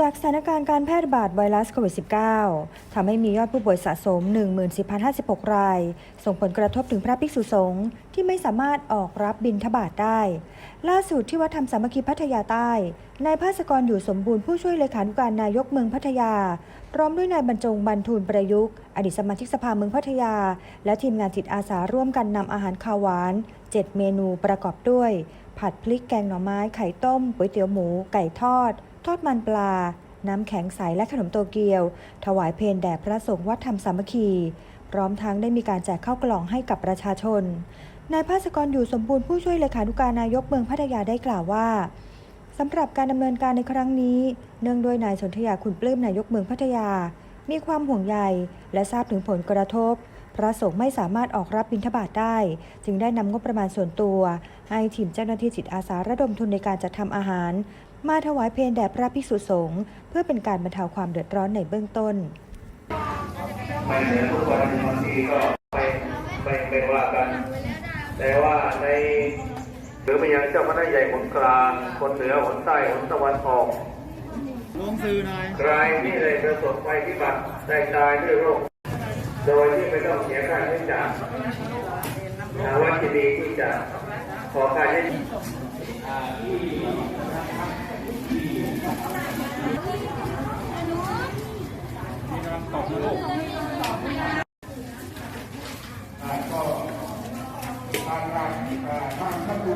จากสถานการณ์การแพร่ระบาดไวรัสโควิด -19 ทำให้มียอดผู้ป่วยสะสม 14,056 ราย ส่งผลกระทบถึงพระภิกษุสงฆ์ที่ไม่สามารถออกรับบิณฑบาตได้ ล่าสุดที่วัดธรรมสามัคคีพัทยาใต้ นายภาสกรอยู่สมบูรณ์ผู้ช่วยเลขานุการนายกเมืองพัทยา พร้อมด้วยนายบรรจงบรรทูลประยุกต์ อดีตสมาชิกสภาเมืองพัทยา และทีมงานจิตอาสาร่วมกันนำอาหารคาวหวาน 7 เมนูประกอบด้วย ผัดพริกแกงหน่อไม้ไข่ต้มก๋วยเตี๋ยวหมู ไก่ทอด ทอดมันปลา น้ำแข็งใสและขนมโตเกียว ถวายเพลแด่พระสงฆ์วัดธรรมสามัคคี พร้อมทั้งได้มีการแจกข้าวกล่องให้กับประชาชน นายภาสกรอยู่สมบูรณ์ผู้ช่วยเลขานุการนายกเมืองพัทยาได้กล่าวว่าสำหรับการดำเนินการในครั้งนี้ เนื่องด้วยนายสนธยาคุณปลื้มนายกเมืองพัทยา มีความห่วงใย และทราบถึงผลกระทบ พระสงฆ์ไม่สามารถออกรับบิณฑบาตได้ จึงได้นำงบประมาณส่วนตัว ให้ทีมเจ้าหน้าที่จิตอาสาระดมทุนในการจัดทำอาหาร มาถวายเพลแด่พระภิกษุสงฆ์เพื่อเป็นการบรรเทาความเดือดร้อนในเบื้องต้นไม่เหมือนทุกวันบางทีก็ไม่ไม่ไม่ว่ากัน แต่ว่าในหรือไปยังเจ้าคณะนายใหญ่คนกลาง คนเหนือคนใต้คนตะวันออกลงสื่อหน่อยใครที่ได้ประสบภัยพิบัติได้ตายด้วยโรค โดยที่ไม่ต้องเสียค่าใช้จ่ายทาวัดที่ดีที่จะขอค่าใช้ก็ทางการทางท่านผู้